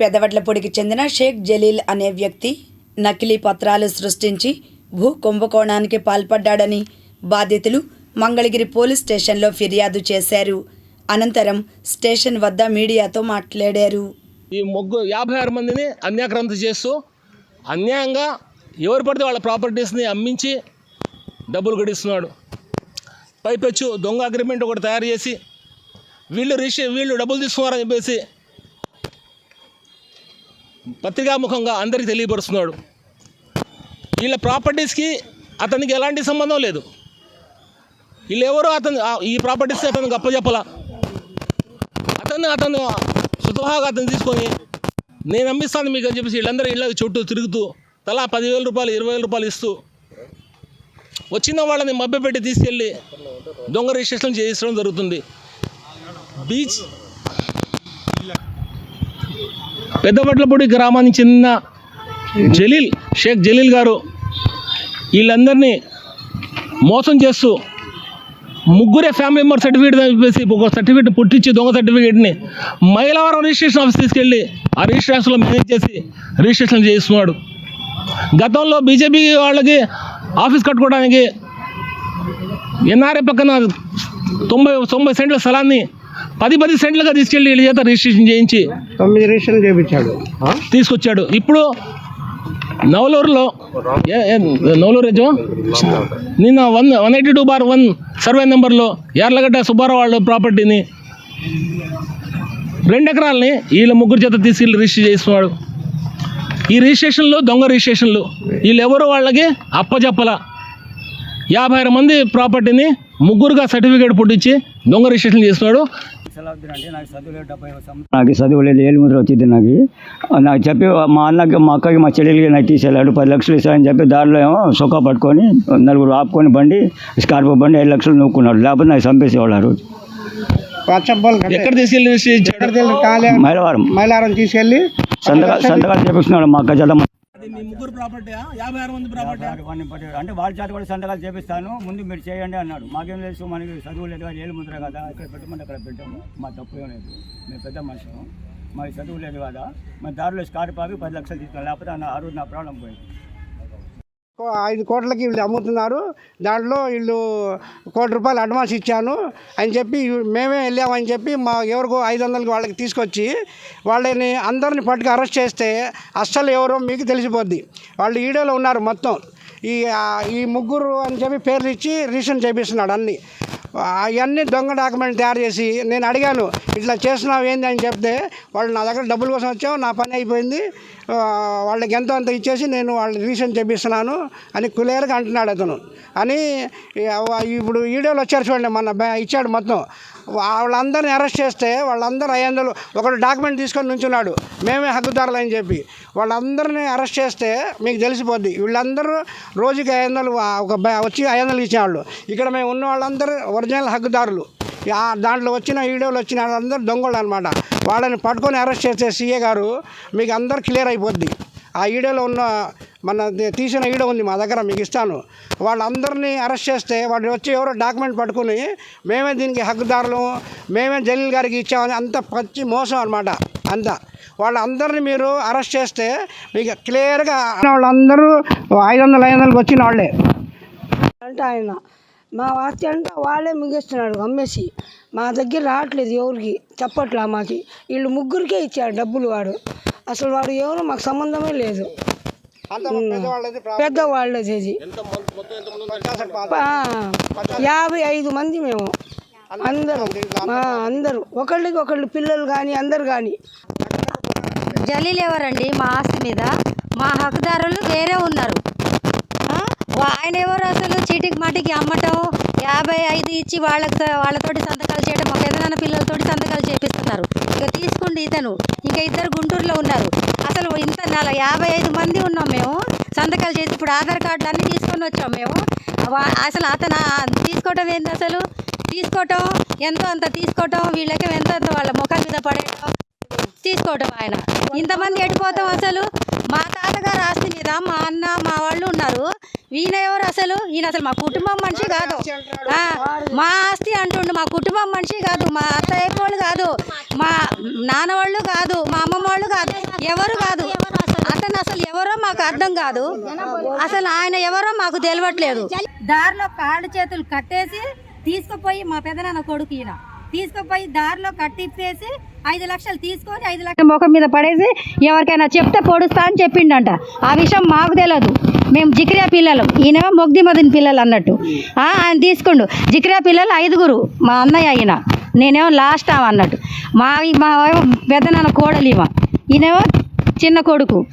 పెదవడ్లపూడికి చెందిన షేక్ జలీల్ అనే వ్యక్తి నకిలీ పత్రాలు సృష్టించి భూ కుంభకోణానికి పాల్పడ్డాడని బాధితులు మంగళగిరి పోలీస్ స్టేషన్లో ఫిర్యాదు చేశారు. అనంతరం స్టేషన్ వద్ద మీడియాతో మాట్లాడారు. ఈ ముగ్గురు యాభై ఆరు మందిని అన్యాక్రాంత చేస్తూ అన్యాయంగా ఎవరు పడితే వాళ్ళ ప్రాపర్టీస్ని అమ్మించి డబ్బులు గడిస్తున్నాడు. పైపెచ్చు దొంగ అగ్రిమెంట్ ఒకటి తయారు చేసి వీళ్ళు రిషి వీళ్ళు డబ్బులు తీసుకున్నారని చెప్పేసి పత్రికాముఖంగా అందరికీ తెలియపరుస్తున్నాడు. వీళ్ళ ప్రాపర్టీస్కి అతనికి ఎలాంటి సంబంధం లేదు. వీళ్ళు ఎవరో అతను ఈ ప్రాపర్టీస్ అతనికి అప్పచెప్పలా అతను అతను స్వతహాగా అతను తీసుకొని నేను అమ్మిస్తాను మీకు అని చెప్పేసి వీళ్ళందరూ ఇళ్ళ చుట్టూ తిరుగుతూ తలా పదివేల రూపాయలు ఇరవై వేల రూపాయలు ఇస్తూ వచ్చిన వాళ్ళని మభ్యపెట్టి తీసుకెళ్ళి దొంగ రిజిస్ట్రేషన్ చేయించడం జరుగుతుంది. బీచ్ పెద్దపట్లపూడి గ్రామానికి చెందిన జలీల్ షేక్ జలీల్ గారు వీళ్ళందరినీ మోసం చేస్తూ ముగ్గురే ఫ్యామిలీ మెంబర్ సర్టిఫికేట్ చెప్పేసి ఒక సర్టిఫికేట్ పుట్టించి దొంగ సర్టిఫికేట్ని మైలవరం రిజిస్ట్రేషన్ ఆఫీస్ తీసుకెళ్ళి ఆ రిజిస్ట్రేషన్లో మేనేజ్ చేసి రిజిస్ట్రేషన్ చేయిస్తున్నాడు. గతంలో బీజేపీ వాళ్ళకి ఆఫీస్ కట్టుకోవడానికి ఎన్ఆర్ఏ పక్కన తొంభై తొంభై సెంట్ల స్థలాన్ని పది పది సెంట్లుగా తీసుకెళ్ళి వీళ్ళ చేత రిజిస్ట్రేషన్ చేయించి తొమ్మిది రిజిస్ట్రేషన్ చేయించాడు. తీసుకొచ్చాడు. ఇప్పుడు నవలూరులో నవలూరు నిన్న one one eighty two bar one survey నెంబర్లో యార్లగడ్డ సుబ్బారావు వాళ్ళ ప్రాపర్టీని రెండు ఎకరాలని వీళ్ళ ముగ్గురు చేత తీసుకెళ్ళి రిజిస్టర్ చేస్తున్నాడు ఈ రిజిస్ట్రేషన్లు దొంగ రిజిస్ట్రేషన్లు వీళ్ళు ఎవరు వాళ్ళకి అప్పచెప్పల యాభై ఆరు మంది ప్రాపర్టీని ముగ్గురుగా సర్టిఫికేట్ పుట్టించి దొంగ రిజిస్ట్రేషన్ చేస్తున్నాడు. నాకు చదువు లేదు ఏళ్ళు ముద్ర వచ్చింది నాకు. నాకు చెప్పి మా అన్నకి మా అక్కకి మా చెల్లెలకి నాకు తీసేళ్ళాడు పది లక్షలు ఇస్తానని చెప్పి దారిలో ఏమో సొక్కా పట్టుకొని నలుగురు ఆపుకొని బండి స్కార్పో బండి ఐదు లక్షలు నూక్కున్నాడు. లేకపోతే నాకు చంపేసేవాళ్ళు ఆ రోజు. ఎక్కడ తీసుకెళ్ళి మైలవారం. మైలారం తీసుకెళ్ళి సంతకాలు సంతకాలు చేపిస్తున్నాడు మా అక్క చేత మీ ముగ్గురు ప్రాపర్టీ యాభై ఆరు మంది ప్రాపర్టీ అంటే వాళ్ళ చేత కూడా సంతకాలు చేపిస్తాను. ముందు మీరు చేయండి అన్నాడు. మాకేం తెలుసు మనకి చదువు లేదు కదా ఏళ్ళు ముద్ర కదా ఇక్కడ పెట్టమని అక్కడ పెట్టాము. మా తప్పు ఏం లేదు. మేము పెద్ద మనుషులు మాకు చదువు లేదు కదా మా దారిలో స్కార్ప్ పాపి పది లక్షలు తీసుకున్నాం లేకపోతే ఆ- రోజు నా ప్రాబ్లం పోయింది. ఐదు కోట్లకి వీళ్ళు అమ్ముతున్నారు. దాంట్లో వీళ్ళు కోటి రూపాయలు అడ్వాన్స్ ఇచ్చాను అని చెప్పి మేమే వెళ్ళామని చెప్పి మా ఎవరికో ఐదు వందలకి వాళ్ళకి తీసుకొచ్చి వాళ్ళని అందరిని పట్టుకు అరెస్ట్ చేస్తే అస్సలు ఎవరో మీకు తెలిసిపోద్ది. వాళ్ళు ఈడోలో ఉన్నారు మొత్తం. ఈ ఈ ముగ్గురు అని చెప్పి పేర్లు ఇచ్చి రీసెంట్ చేపిస్తున్నాడు అన్నీ. అవన్నీ దొంగ డాక్యుమెంట్ తయారు చేసి నేను అడిగాను ఇట్లా చేస్తున్నావు ఏంది? అని చెప్తే వాళ్ళు నా దగ్గర డబ్బుల కోసం వచ్చావు నా పని అయిపోయింది వాళ్ళకి ఎంతో అంత ఇచ్చేసి నేను వాళ్ళని రీసెంట్ చేపిస్తున్నాను అని క్లియర్గా అంటున్నాడు అతను. అని ఇప్పుడు వీడియోలు వచ్చారు చూడండి మన బ్యా- ఇచ్చాడు మొత్తం. వాళ్ళందరిని అరెస్ట్ చేస్తే వాళ్ళందరూ ఐదు వందలు ఒకడు డాక్యుమెంట్ తీసుకొని నుంచున్నాడు. మేమే హక్కుదారులు అని చెప్పి. వాళ్ళందరినీ అరెస్ట్ చేస్తే మీకు తెలిసిపోద్ది. వీళ్ళందరూ రోజుకి ఐదు వందలు ఒక వచ్చి ఐదు వందలు ఇచ్చేవాళ్ళు. ఇక్కడ మేము ఉన్న వాళ్ళందరూ ఒరిజినల్ హక్కుదారులు. దాంట్లో వచ్చిన వీడియోలు వచ్చిన వాళ్ళందరూ దొంగలు అనమాట వాళ్ళని పట్టుకొని అరెస్ట్ చేస్తే సీఏ గారు మీకు అందరు క్లియర్ అయిపోద్ది. ఆ వీడియోలో ఉన్న మన తీసిన వీడియో ఉంది మా దగ్గర మీకు ఇస్తాను. వాళ్ళందరినీ అరెస్ట్ చేస్తే వాళ్ళు వచ్చి ఎవరో డాక్యుమెంట్ పట్టుకుని మేమే దీనికి హక్కుదారులు మేమే జలీల్ గారికి ఇచ్చామని అంత పచ్చి మోసం అనమాట అంతా. వాళ్ళందరినీ మీరు అరెస్ట్ చేస్తే మీకు క్లియర్గా వాళ్ళందరూ ఐదు వందలు ఐదు వందలకు వచ్చిన వాళ్ళే. అంటే ఆయన మా ఆస్తి అంటే వాళ్ళే మిగిస్తున్నాడు అమ్మేసి మా దగ్గర రావట్లేదు ఎవరికి చెప్పట్లా మాకి. వీళ్ళు ముగ్గురికే ఇచ్చాడు డబ్బులు వాడు. అసలు వాడు ఎవరు మాకు సంబంధమే లేదు. పెద్దవాళ్ళు చేసి యాభై ఐదు మంది మేము. అందరూ ఆ, అందరూ. ఒకళ్ళకి ఒకళ్ళు పిల్లలు కానీ అందరు కానీ జలీల్ ఎవరండి? మా ఆస్తి మీద. మా హక్కుదారులు వేరే ఉన్నారు. ఆయన ఎవరు అసలు? చీటికి మాటికి అమ్మటం యాభై ఐదు ఇచ్చి వాళ్ళకి వాళ్ళతోటి సంతకాలు చేయడం ఒక ఏదైనా పిల్లలతోటి సంతకాలు చేపిస్తున్నారు. ఇక మంది ఇతను. ఇంకా ఇద్దరు గుంటూరులో ఉన్నారు. అసలు ఇంత నెల యాభై ఐదు మంది ఉన్నాం మేము. సంతకాలు చేసి ఇప్పుడు ఆధార్ కార్డులు అన్నీ తీసుకొని వచ్చాం మేము. అసలు అతను తీసుకోవటం ఏంటి అసలు? తీసుకోవటం ఎంతో అంత తీసుకోవటం వీళ్ళకి ఎంతో అంత వాళ్ళ ముఖాల మీద పడేయటం. తీసుకోవటం ఆయన. ఇంతమంది ఎడిపోతాం అసలు? మా తాతగారు ఆస్తి మీద మా అన్న మా వాళ్ళు ఉన్నారు. ఈయన ఎవరు అసలు? ఈయన అసలు మా కుటుంబం మనిషి కాదు. మా ఆస్తి అంటుండు మా కుటుంబం మనిషి కాదు మా అత్తయ్య వాళ్ళు కాదు మా నాన్న వాళ్ళు కాదు మా అమ్మమ్మ వాళ్ళు కాదు ఎవరు కాదు. అతను అసలు ఎవరో మాకు అర్థం కాదు. అసలు ఆయన ఎవరో మాకు తెలియట్లేదు దారిలో కాళ్ళు చేతులు కట్టేసి తీసుకుపోయి మా పెదనాన్న కొడుకు ఈయన. తీసుకుపోయి దారిలో కట్టిప్పేసి ఐదు లక్షలు తీసుకొని ఐదు లక్షల ముఖం మీద పడేసి ఎవరికైనా చెప్తే పొడుస్తా అని చెప్పిండంట. ఆ విషయం మాకు తెలియదు మేము జిక్రియా పిల్లలు. ఈయనేమో మొగ్ది మదిన పిల్లలు అన్నట్టు. ఆయన తీసుకుండు. జిక్రియా పిల్లలు ఐదుగురు మా అన్నయ్య అయిన నేనేమో లాస్ట్ అన్నట్టు. మా మా పెద్ద నాన్న కోడలు ఈమె. ఈయనేమో చిన్న కొడుకు.